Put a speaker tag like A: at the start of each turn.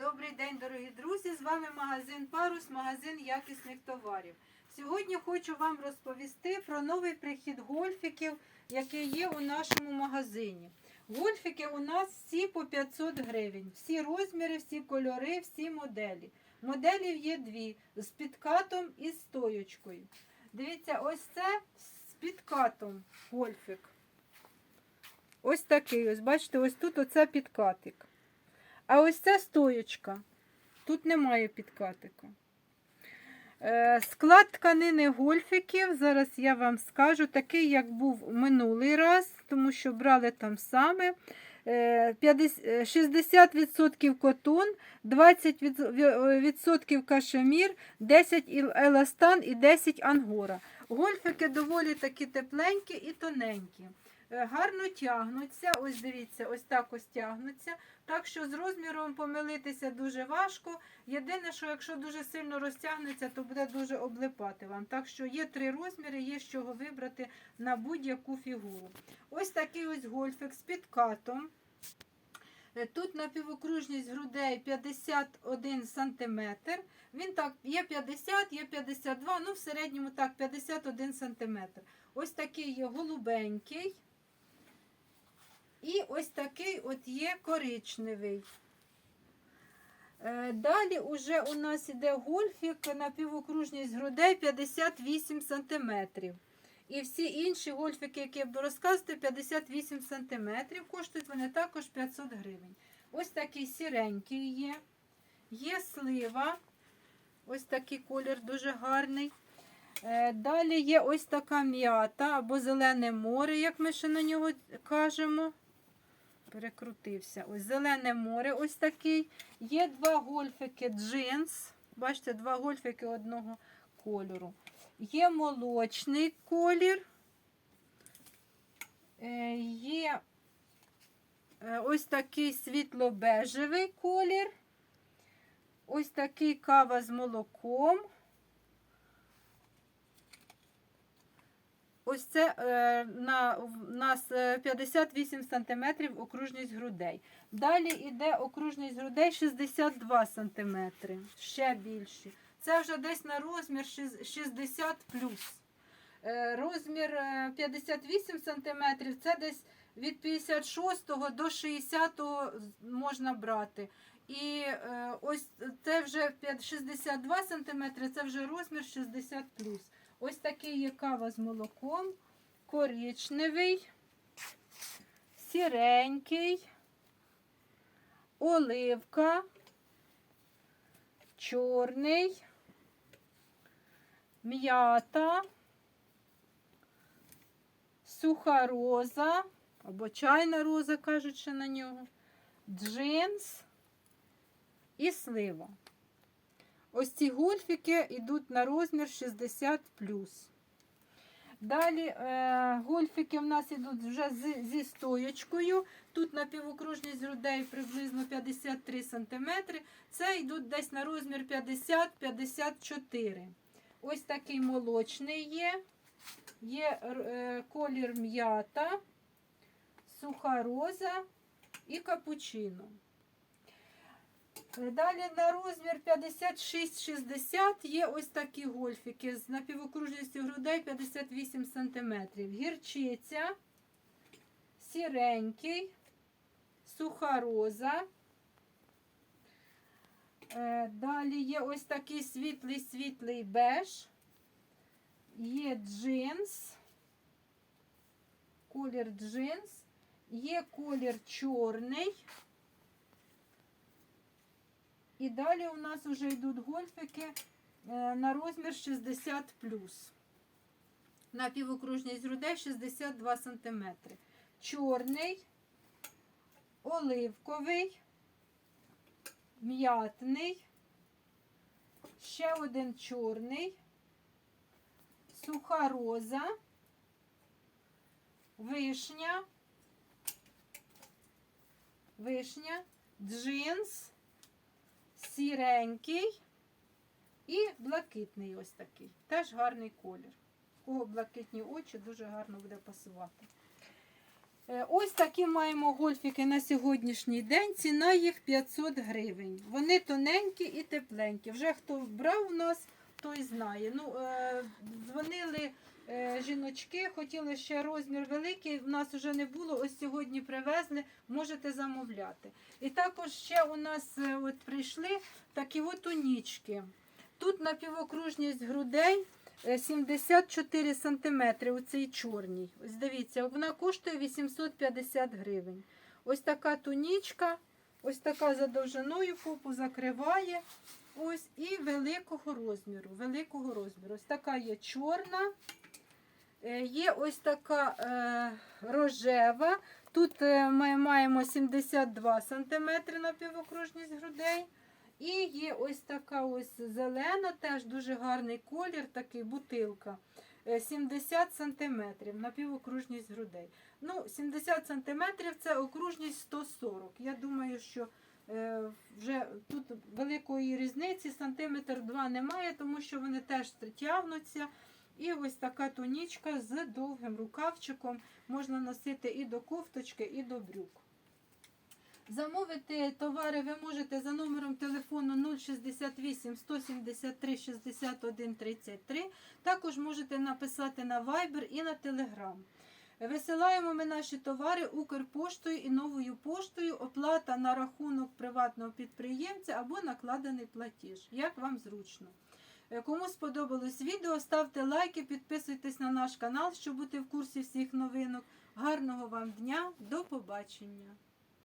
A: Добрий день, дорогі друзі! З вами магазин Парус, магазин якісних товарів. Сьогодні хочу вам розповісти про новий прихід гольфіків, який є у нашому магазині. Гольфіки у нас всі по 500 гривень. Всі розміри, всі кольори, всі моделі. Моделів є дві з підкатом і з стоючкою. Дивіться, ось це з підкатом гольфік. Ось такий, ось бачите, ось тут оце підкатик. А ось це стоєчка. Тут немає підкатика. Е, Склад тканини гольфіків, зараз я вам скажу, такий, як був минулий раз, тому що брали там саме. Е, 50 е, 60% котон, 20% кашемір, 10 іл- еластан і 10 ангора. Гольфики доволі такі тепленькі і тоненькі. Е, Гарно тягнуться, ось дивіться, ось так ось тягнуться. Так що з розміром помилитися дуже важко. Єдине, що якщо дуже сильно розтягнеться, то буде дуже облипати вам. Так що є три розміри, є з чого вибрати на будь-яку фігуру. Ось такий ось гольфик з підкатом. Е, Тут напівокружність грудей 51 см. Він так, є 50, є 52, ну в середньому так, 51 см. Ось такий є голубенький. І ось такий от є коричневий. Е, Далі уже у нас іде гольфік на півокружність грудей 58 см. І всі інші гольфіки, які я буду розказувати, 58 см. Коштують вони також 500 гривень. Ось такий сіренький є. Є слива. Ось такий колір дуже гарний. Е, Далі є ось така м'ята або зелене море, як ми ще на нього кажемо. Перекрутився. Ось зелене море, ось такий. Є два гольфики джинс. Бачите, два гольфики одного кольору. Є молочний колір. Е, Є е, ось такий світло-бежевий колір. Ось такий кава з молоком. Ось це е, на, в нас е, 58 см окружність грудей. Далі йде окружність грудей 62 см, ще більші. Це вже десь на розмір шіс- 60 Е, Розмір е, 58 см це десь від 56 до 60 можна брати. І е, ось це вже 62 см, це вже розмір 60 Ось такий є кава з молоком, коричневий, сіренький, оливка, чорний, м'ята, суха роза або чайна роза, кажуть ще на нього, джинс і слива. Ось ці гольфіки йдуть на розмір 60 Далі е, гольфіки в нас йдуть вже з, зі стоєчкою. Тут на півокружність грудей приблизно 53 см. Це йдуть десь на розмір 50-54. Ось такий молочний є. Є е, колір м'ята, суха роза і капучино. Далі на розмір 56-60 є ось такі гольфіки з напівокружністю грудей 58 см. Гірчиця, сіренький, суха роза. Е, Далі є ось такий світлий-світлий беж. Є джинс, колір джинс, є колір чорний. І далі у нас вже йдуть гольфики е, на розмір 60 На півокружність грудей 62 см. Чорний, оливковий, м'ятний, ще один чорний, суха роза, вишня, вишня, джинс сіренький і блакитний ось такий. Теж гарний колір. У кого блакитні очі, дуже гарно буде пасувати. Е, Ось такі маємо гольфіки на сьогоднішній день. Ціна їх 500 гривень. Вони тоненькі і тепленькі. Вже хто брав у нас, той знає. Ну, е, дзвонили е, жіночки, хотіли ще розмір великий. В нас вже не було. Ось сьогодні привезли, можете замовляти. І також ще у нас е, от прийшли такі от унічки. Тут напівокружність грудей е, 74 сантиметри у цій чорній. Ось дивіться, вона коштує 850 гривень. Ось така тунічка, ось така за довжиною попу закриває. Ось і великого розміру. Великого розміру. Ось така є чорна. Е, Є ось така е, рожева. Тут е, ми маємо 72 см напівокружність грудей. І є ось така ось зелена, теж дуже гарний колір, такий бутилка. Е, 70 см напівокружність грудей. Ну, 70 см це окружність 140. Я думаю, що е, вже тут великої різниці, сантиметр два немає, тому що вони теж тягнуться. І ось така тунічка з довгим рукавчиком можна носити і до кофточки, і до брюк. Замовити товари ви можете за номером телефону 068 173 61 33. Також можете написати на Viber і на Telegram. Висилаємо ми наші товари Укрпоштою і новою поштою. Оплата на рахунок приватного підприємця або накладений платіж. Як вам зручно. Е, Кому сподобалось відео, ставте лайки, підписуйтесь на наш канал, щоб бути в курсі всіх новинок. Гарного вам дня, до побачення!